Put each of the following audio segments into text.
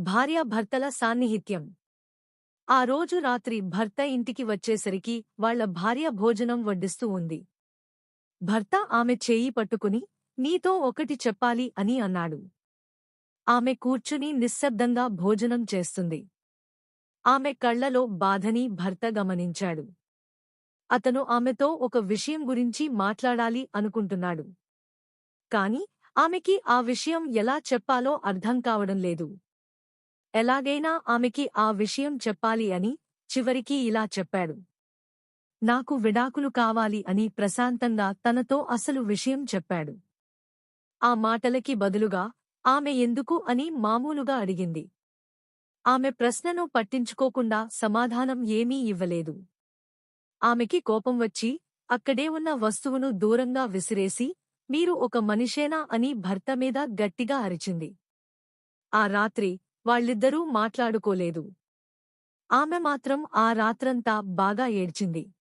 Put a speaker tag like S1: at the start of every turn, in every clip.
S1: భార్యాభర్తల సాన్నిహిత్యం. ఆ రోజు రాత్రి భర్త ఇంటికి వచ్చేసరికి వాళ్ళ భార్య భోజనం వడ్డిస్తూ ఉంది. భర్త ఆమె చేయి పట్టుకుని నీతో ఒకటి చెప్పాలి అని అన్నాడు. ఆమె కూర్చుని నిశ్శబ్దంగా భోజనం చేస్తుంది. ఆమె కళ్ళలో బాధని భర్త గమనించాడు. అతను ఆమెతో ఒక విషయం గురించి మాట్లాడాలి అనుకుంటున్నాడు. కాని ఆమెకి ఆ విషయం ఎలా చెప్పాలో అర్థం కావడం లేదు. ఎలాగైనా ఆమెకి ఆ విషయం చెప్పాలి అని చివరికి ఇలా చెప్పాడు. నాకు విడాకులు కావాలి అని ప్రశాంతంగా తనతో అసలు విషయం చెప్పాడు. ఆ మాటలకి బదులుగా ఆమె ఎందుకు అని మామూలుగా అడిగింది. ఆమె ప్రశ్నను పట్టించుకోకుండా సమాధానం ఏమీ ఇవ్వలేదు. ఆమెకి కోపం వచ్చి అక్కడే ఉన్న వస్తువును దూరంగా విసిరేసి మీరు ఒక మనిషేనా అని భర్త మీద గట్టిగా అరిచింది. ఆ రాత్రి వాళ్ళిద్దరూ మాట్లాడుకోలేదు. ఆమె మాత్రం ఆ రాత్రంతా బాగా ఏడ్చింది.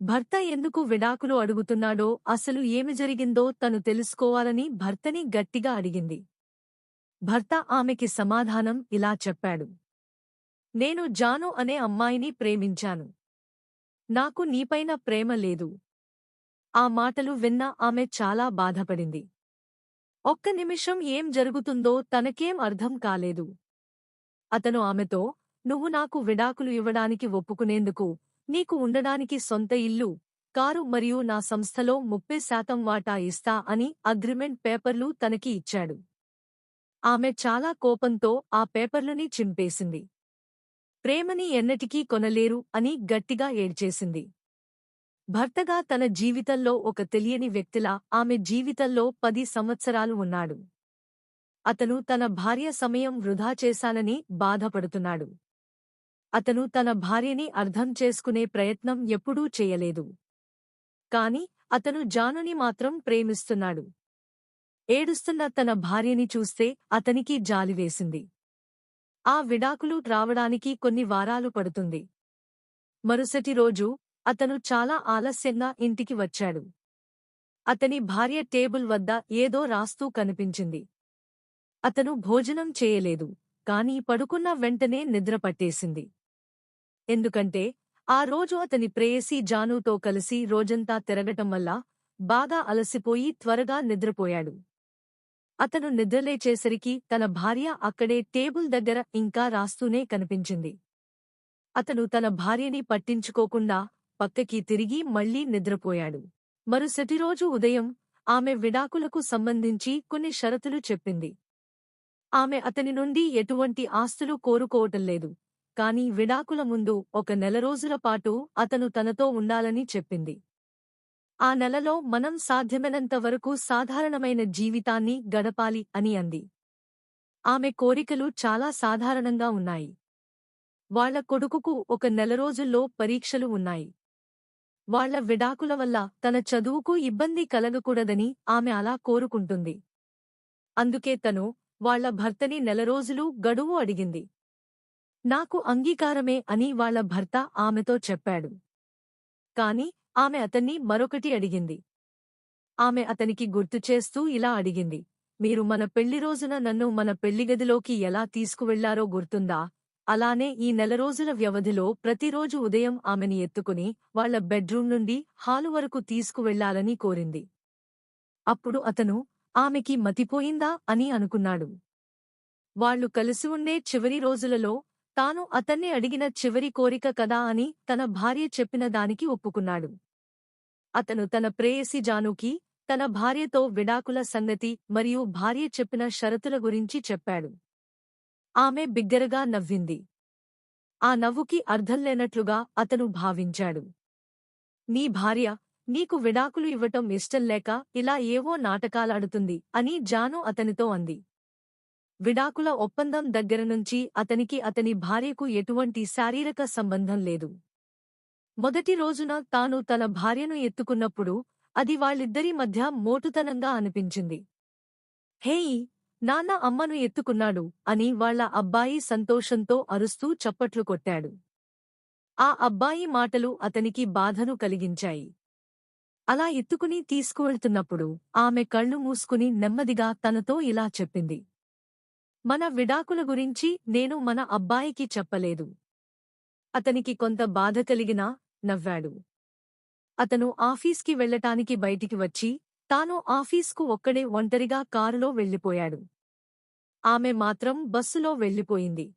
S1: భర్త ఎందుకు విడాకులు అడుగుతున్నాడో అసలు ఏమి జరిగిందో తను తెలుసుకోవాలని భర్తని గట్టిగా అడిగింది. భర్త ఆమెకి సమాధానం ఇలా చెప్పాడు. నేను జాను అనే అమ్మాయిని ప్రేమించాను. నాకు నీపైన ప్రేమ లేదు. ఆ మాటలు విన్న ఆమె చాలా బాధపడింది. ఒక్క నిమిషం ఏం జరుగుతుందో తనకేం అర్థం కాలేదు. అతను ఆమెతో నువ్వు నాకు విడాకులు ఇవ్వడానికి ఒప్పుకునేందుకు నీకు ఉండడానికి సొంత ఇల్లు కారు మరియు నా సంస్థలో ముప్పై శాతం వాటా ఇస్తా అని అగ్రిమెంట్ పేపర్లు తనకి ఇచ్చాడు. ఆమె చాలా కోపంతో ఆ పేపర్లని చింపేసింది. ప్రేమని ఎన్నటికీ కొనలేరు అని గట్టిగా ఏడ్చేసింది. భర్తగా తన జీవితంలో ఒక తెలియని వ్యక్తిలా ఆమె జీవితంలో పది సంవత్సరాలు ఉన్నాడు. అతను తన భార్య సమయం వృధా చేశానని బాధపడుతున్నాడు. అతను తన భార్యని అర్థం చేసుకునే ప్రయత్నం ఎప్పుడూ చేయలేదు. కాని అతను జానుని మాత్రం ప్రేమిస్తున్నాడు. ఏడుస్తున్న తన భార్యని చూస్తే అతనికి జాలివేసింది ఆ విడాకులు రావడానికి కొన్ని వారాలు పడుతుంది. మరుసటి రోజు అతను చాలా ఆలస్యంగా ఇంటికి వచ్చాడు. అతని భార్య టేబుల్ వద్ద ఏదో రాస్తూ కనిపించింది. అతను భోజనం చేయలేదు కాని పడుకున్న వెంటనే నిద్రపట్టేసింది ఎందుకంటే ఆ రోజు అతని ప్రేయసీ జానుతో కలిసి రోజంతా తిరగటం వల్ల బాగా అలసిపోయి త్వరగా నిద్రపోయాడు. అతను నిద్రలేచేసరికి తన భార్య అక్కడే టేబుల్ దగ్గర ఇంకా రాస్తూనే కనిపించింది. అతను తన భార్యని పట్టించుకోకుండా పక్కకి తిరిగి మళ్ళీ నిద్రపోయాడు. మరుసటి రోజు ఉదయం ఆమె విడాకులకు సంబంధించి కొన్ని షరతులు చెప్పింది. ఆమె అతని నుండి ఎటువంటి ఆస్తులు కోరుకోవటం లేదు. కాని విడాకుల ముందు ఒక నెల రోజుల పాటు అతను తనతో ఉండాలని చెప్పింది. ఆ నెలలో మనం సాధ్యమైనంత వరకు సాధారణమైన జీవితాన్ని గడపాలి అని అంది. ఆమె కోరికలు చాలా సాధారణంగా ఉన్నాయి. వాళ్ళ కొడుకుకు ఒక నెల రోజుల్లో పరీక్షలు ఉన్నాయి. వాళ్ళ విడాకుల వల్ల తన చదువుకు ఇబ్బంది కలగకూడదని ఆమె అలా కోరుకుంటుంది. అందుకే తను వాళ్ళ భర్తని నెలరోజులు గడువు అడిగింది. నాకు అంగీకారమే అని వాళ్ళ భర్త ఆమెతో చెప్పాడు. కాని ఆమె అతన్ని మరొకటి అడిగింది. ఆమె అతనికి గుర్తు చేస్తూ ఇలా అడిగింది. మీరు మన పెళ్ళి రోజున నన్ను మన పెళ్ళిగదిలోకి ఎలా తీసుకువెళ్ళారో గుర్తుందా? అలానే ఈ నెల రోజుల వ్యవధిలో ప్రతిరోజు ఉదయం ఆమెని ఎత్తుకుని వాళ్ళ బెడ్రూమ్ నుండి హాలు వరకు తీసుకువెళ్ళాలని కోరింది. అప్పుడు అతను ఆమెకి మతిపోయిందా? అని అనుకున్నాడు. వాళ్ళు కలిసి ఉండే చివరి రోజులలో తాను అతన్ని అడిగిన చివరి కోరిక కదా అని తన భార్య చెప్పిన దానికి ఒప్పుకున్నాడు. అతను తన ప్రేయసి జానుకి తన భార్యతో విడాకుల సంగతి మరియు భార్య చెప్పిన షరతుల గురించి చెప్పాడు. ఆమె బిగ్గరగా నవ్వింది. ఆ నవ్వుకి అర్థం లేనట్లుగా అతను భావించాడు. నీ భార్య నీకు విడాకులు ఇవ్వటం ఇష్టం లేక ఇలా ఏవో నాటకాలాడుతుంది అని జాను అతనితో అంది. విడాకుల ఒప్పందం దగ్గరనుంచి అతనికి అతని భార్యకు ఎటువంటి శారీరక సంబంధం లేదు. మొదటి రోజున తాను తన భార్యను ఎత్తుకున్నప్పుడు అది వాళ్ళిద్దరి మధ్య మోటుతనంగా అనిపించింది. హేయ్ నాన్న అమ్మను ఎత్తుకున్నాడు అని వాళ్ళ అబ్బాయి సంతోషంతో అరుస్తూ చప్పట్లు కొట్టాడు. ఆ అబ్బాయి మాటలు అతనికి బాధను కలిగించాయి. అలా ఎత్తుకుని తీసుకువెళ్తున్నప్పుడు ఆమె కళ్ళు మూసుకుని నెమ్మదిగా తనతో ఇలా చెప్పింది. మన విడాకుల గురించి నేను మన అబ్బాయికి చెప్పలేదు. అతనికి కొంత బాధ కలిగినా నవ్వాడు. అతను ఆఫీస్కి వెళ్ళటానికి బయటికి వచ్చి తాను ఆఫీస్కు ఒక్కడే ఒంటరిగా కారులో వెళ్ళిపోయాడు. ఆమె మాత్రం బస్సులో వెళ్ళిపోయింది.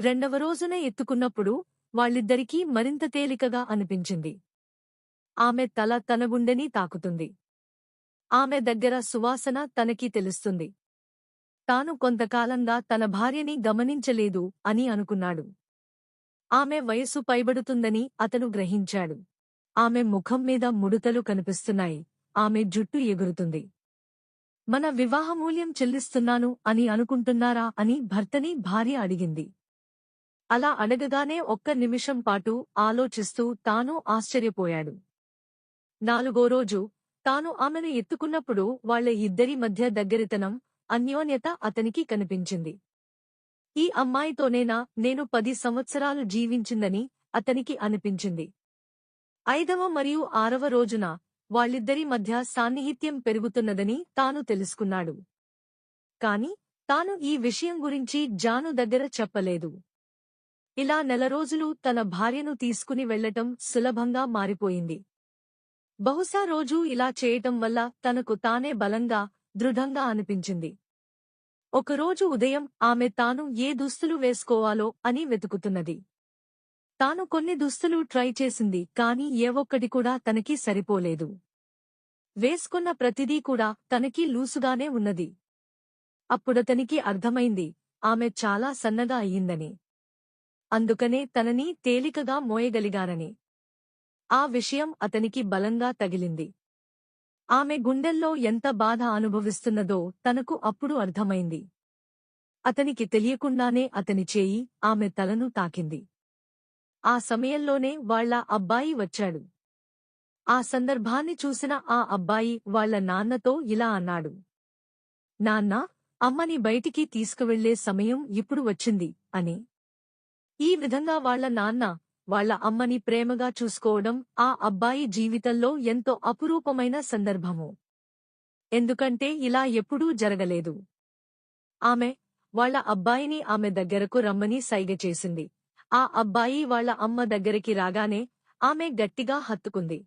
S1: రెండవ రోజున ఎత్తుకున్నప్పుడు వాళ్ళిద్దరికీ మరింత తేలికగా అనిపించింది. ఆమె తల తన గుండెని తాకుతుంది. ఆమె దగ్గర సువాసన తనకి తెలుస్తుంది. తాను కొంతకాలంగా తన భార్యని గమనించలేదు అని అనుకున్నాడు. ఆమె వయసు పైబడుతుందని అతను గ్రహించాడు. ఆమె ముఖం మీద ముడుతలు కనిపిస్తున్నాయి. ఆమె జుట్టు ఎగురుతుంది. మన వివాహమూల్యం చెల్లిస్తున్నాను అని అనుకుంటున్నారా? అని భర్తని భార్య అడిగింది. అలా అడగగానే ఒక్క నిమిషం పాటు ఆలోచిస్తూ తాను ఆశ్చర్యపోయాడు. నాలుగో రోజు తాను ఆమెను ఎత్తుకున్నప్పుడు వాళ్ళ ఇద్దరి మధ్య దగ్గరితనం అన్యోన్యత అతనికి కనిపించింది. ఈ అమ్మాయితోనేనా నేను పది సంవత్సరాలు జీవించిందని అతనికి అనిపించింది. ఐదవ మరియు ఆరవ రోజున వాళ్ళిద్దరి మధ్య సాన్నిహిత్యం పెరుగుతున్నదని తాను తెలుసుకున్నాడు. కాని తాను ఈ విషయం గురించి జాను దగ్గర చెప్పలేదు. ఇలా నెల రోజులు తన భార్యను తీసుకుని వెళ్ళటం సులభంగా మారిపోయింది. బహుశా రోజూ ఇలా చేయటం వల్ల తనకు తానే బలంగా దృఢంగా అనిపించింది. ఒకరోజు ఉదయం ఆమె తాను ఏ దుస్తులు వేసుకోవాలో అని వెతుకుతున్నది. తాను కొన్ని దుస్తులు ట్రై చేసింది కాని ఏ ఒక్కటి కూడా తనకి సరిపోలేదు. వేసుకున్న ప్రతిదీ కూడా తనకి లూసుగానే ఉన్నది. అప్పుడతనికి అర్థమైంది ఆమె చాలా సన్నగా అయ్యిందని. అందుకనే తనని తేలికగా మోయగలిగారని. ఆ విషయం అతనికి బలంగా తగిలింది. ఆమె గుండెల్లో ఎంత బాధ అనుభవిస్తున్నదో తనకు అప్పుడు అర్థమైంది. అతనికి తెలియకుండానే అతని చేయి ఆమె తలను తాకింది. ఆ సమయంలోనే వాళ్ళ అబ్బాయి వచ్చాడు. ఆ సందర్భాన్ని చూసిన ఆ అబ్బాయి వాళ్ళ నాన్నతో ఇలా అన్నాడు. నాన్నా అమ్మని బయటికి తీసుకువెళ్ళే సమయం ఇప్పుడు వచ్చింది అని. ఈ విధంగా వాళ్ళ నాన్న వాళ్ళ అమ్మని ప్రేమగా చూసుకోవడం ఆ అబ్బాయి జీవితంలో ఎంతో అపురూపమైన సందర్భము. ఎందుకంటే ఇలా ఎప్పుడూ జరగలేదు. ఆమె వాళ్ళ అబ్బాయిని ఆమె దగ్గరకు రమ్మని సైగ చేసింది. ఆ అబ్బాయి వాళ్ళ అమ్మ దగ్గరికి రాగానే ఆమె గట్టిగా హత్తుకుంది.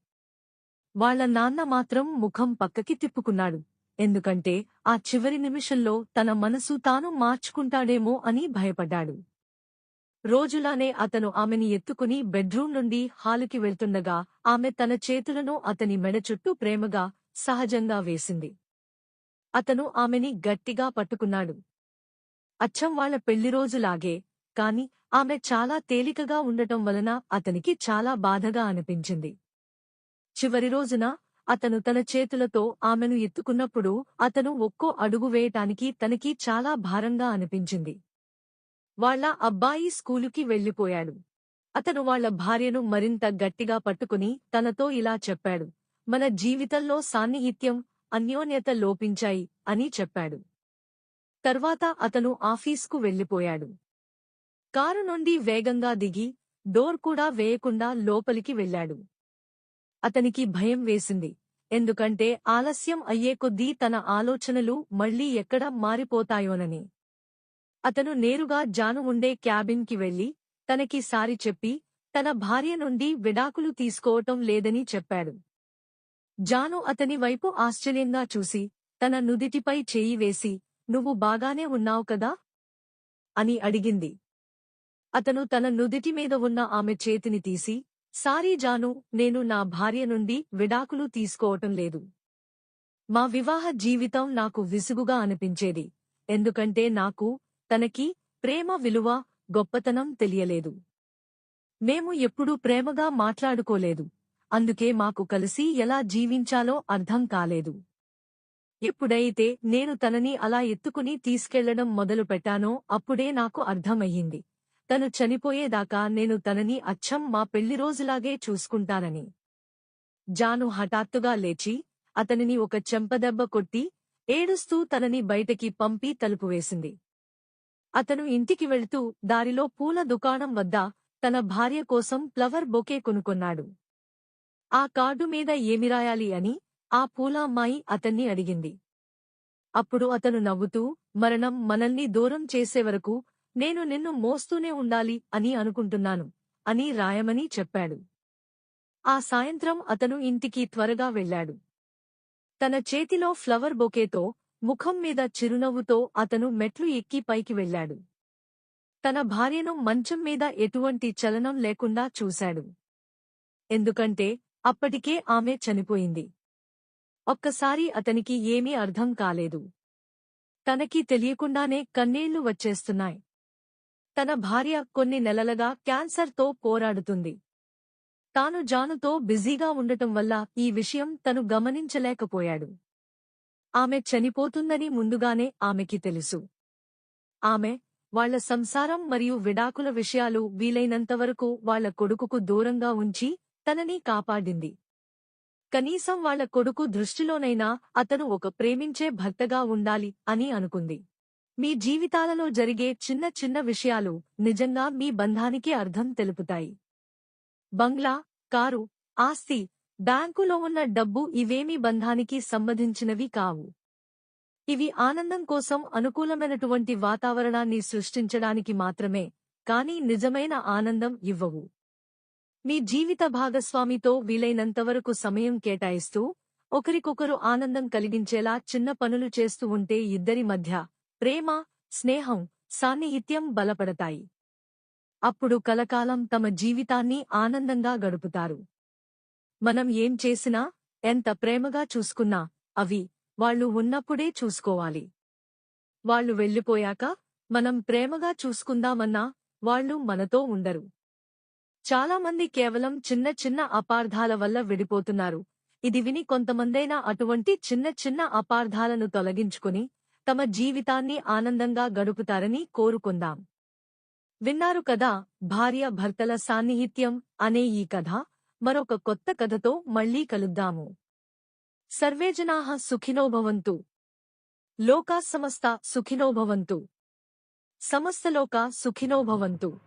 S1: వాళ్ళ నాన్న మాత్రం ముఖం పక్కకి తిప్పుకున్నాడు. ఎందుకంటే ఆ చివరి నిమిషంలో తన మనసు తాను మార్చుకుంటాడేమో అని భయపడ్డాడు. రోజులానే అతను ఆమెని ఎత్తుకుని బెడ్రూం నుండి హాలుకి వెళ్తుండగా ఆమె తన చేతులను అతని మెడ చుట్టూ ప్రేమగా సహజంగా వేసింది. అతను ఆమెని గట్టిగా పట్టుకున్నాడు. అచ్చం వాళ్ళ పెళ్ళిరోజులాగే కాని ఆమె చాలా తేలికగా ఉండటం వలన అతనికి చాలా బాధగా అనిపించింది. చివరి రోజున అతను తన చేతులతో ఆమెను ఎత్తుకున్నప్పుడు అతను ఒక్కో అడుగు వేయటానికి తనకి చాలా భారంగా అనిపించింది. వాళ్ళ అబ్బాయి స్కూలుకి వెళ్ళిపోయాడు అతను వాళ్ళ భార్యను మరింత గట్టిగా పట్టుకుని తనతో ఇలా చెప్పాడు. మన జీవితంలో సాన్నిహిత్యం అన్యోన్యత లోపించాయి అని చెప్పాడు. తర్వాత అతను ఆఫీస్కు వెళ్ళిపోయాడు కారు నుండి వేగంగా దిగి డోర్ కూడా వేయకుండా లోపలికి వెళ్ళాడు అతనికి భయం వేసింది. ఎందుకంటే ఆలస్యం అయ్యే కొద్దీ తన ఆలోచనలు మళ్ళీ ఎక్కడ మారిపోతాయోనని. అతను నేరుగా జాను ఉండే క్యాబిన్కి వెళ్ళి తనకి సారి చెప్పి తన భార్య నుండి విడాకులు తీసుకోవటం లేదని చెప్పాడు. జాను అతని వైపు ఆశ్చర్యంగా చూసి తన నుదిటిపై చేయి వేసి నువ్వు బాగానే ఉన్నావు కదా? అని అడిగింది. అతను తన నుదిటి మీద ఉన్న ఆమె చేతిని తీసి సారీ జాను నేను నా భార్య నుండి విడాకులు తీసుకోవటం లేదు. మా వివాహ జీవితం నాకు విసుగుగా అనిపించేది. ఎందుకంటే నాకు తనకి ప్రేమ విలువ గొప్పతనం తెలియలేదు. మేము ఎప్పుడూ ప్రేమగా మాట్లాడుకోలేదు. అందుకే మాకు కలిసి ఎలా జీవించాలో అర్థం కాలేదు. ఎప్పుడైతే నేను తనని అలా ఎత్తుకుని తీసుకెళ్ళడం మొదలుపెట్టానో అప్పుడే నాకు అర్థమయ్యింది. తను చనిపోయేదాకా నేను తనని అచ్చం మా పెళ్ళి రోజులాగే చూసుకుంటానని. జాను హఠాత్తుగా లేచి అతనిని ఒక చెంపదెబ్బ కొట్టి ఏడుస్తూ తనని బయటకి పంపి తలుపు వేసింది. అతను ఇంటికి వెళ్తూ దారిలో పూల దుకాణం వద్ద తన భార్య కోసం ఫ్లవర్ బొకే కొనుకొన్నాడు ఆ కార్డు మీద ఏమి రాయాలి అని ఆ పూల అమ్మాయి అతన్ని అడిగింది. అప్పుడు అతను నవ్వుతూ మరణం మనల్ని దూరం చేసే వరకు నేను నిన్ను మోస్తూనే ఉండాలి అని అనుకుంటున్నాను అని రాయమని చెప్పాడు. ఆ సాయంత్రం అతను ఇంటికి త్వరగా వెళ్ళాడు. తన చేతిలో ఫ్లవర్ బొకేతో ముఖం మీద చిరునవ్వుతో అతను మెట్లు ఎక్కి పైకి వెళ్ళాడు. తన భార్యను మంచం మీద ఎటువంటి చలనం లేకుండా చూశాడు. ఎందుకంటే అప్పటికే ఆమె చనిపోయింది. ఒక్కసారి అతనికి ఏమీ అర్థం కాలేదు. తనకి తెలియకుండానే కన్నీళ్ళు వచ్చేస్తున్నాయి. తన భార్య కొన్ని నెలలుగా క్యాన్సర్తో పోరాడుతుంది. తాను జానుతో బిజీగా ఉండటం వల్ల ఈ విషయం తను గమనించలేకపోయాడు. ఆమె చనిపోతుందని ముందుగానే ఆమెకి తెలుసు. ఆమె వాళ్ళ సంసారం మరియు విడాకుల విషయాలు వీలైనంతవరకు వాళ్ళ కొడుకుకు దూరంగా ఉంచి తనని కాపాడింది. కనీసం వాళ్ళ కొడుకు దృష్టిలోనైనా అతను ఒక ప్రేమించే భర్తగా ఉండాలి అని అనుకుంది. మీ జీవితాలలో జరిగే చిన్న చిన్న విషయాలు నిజంగా మీ బంధానికి అర్థం తెలుపుతాయి. బంగ్లా కారు ఆస్తి బ్యాంకులో ఉన్న డబ్బు ఇవేమీ బంధానికి సంబంధించినవి కావు. ఇవి ఆనందం కోసం అనుకూలమైనటువంటి వాతావరణాన్ని సృష్టించడానికి మాత్రమే కాని నిజమైన ఆనందం ఇవ్వవు. మీ జీవిత భాగస్వామితో వీలైనంతవరకు సమయం కేటాయిస్తూ ఒకరికొకరు ఆనందం కలిగించేలా చిన్న పనులు చేస్తూ ఉంటే ఇద్దరి మధ్య ప్రేమ స్నేహం సాన్నిహిత్యం బలపడతాయి. అప్పుడు కలకాలం తమ జీవితాన్ని ఆనందంగా గడుపుతారు. మనం ఏం చేసినా ఎంత ప్రేమగా చూసుకున్నా అవి వాళ్ళు ఉన్నప్పుడే చూసుకోవాలి. వాళ్ళు వెళ్ళిపోయాక మనం ప్రేమగా చూసుకుందామన్నా వాళ్ళు మనతో ఉండరు. చాలామంది కేవలం చిన్న చిన్న అపార్థాల వల్ల విడిపోతున్నారు. ఇది విని కొంతమందైనా అటువంటి చిన్న చిన్న అపార్థాలను తొలగించుకుని తమ జీవితాన్ని ఆనందంగా గడుపుతారని కోరుకుందాం. విన్నారు కదా భార్య భర్తల సాన్నిహిత్యం అనే ఈ కథ. మరొక కొత్త కథతో మళ్ళీ కలుద్దాము. సర్వేజనాహ సుఖినోభవంతు. లోకా సమస్త సుఖినోభవంతు. సమస్తలోకా సుఖినోభవంతు.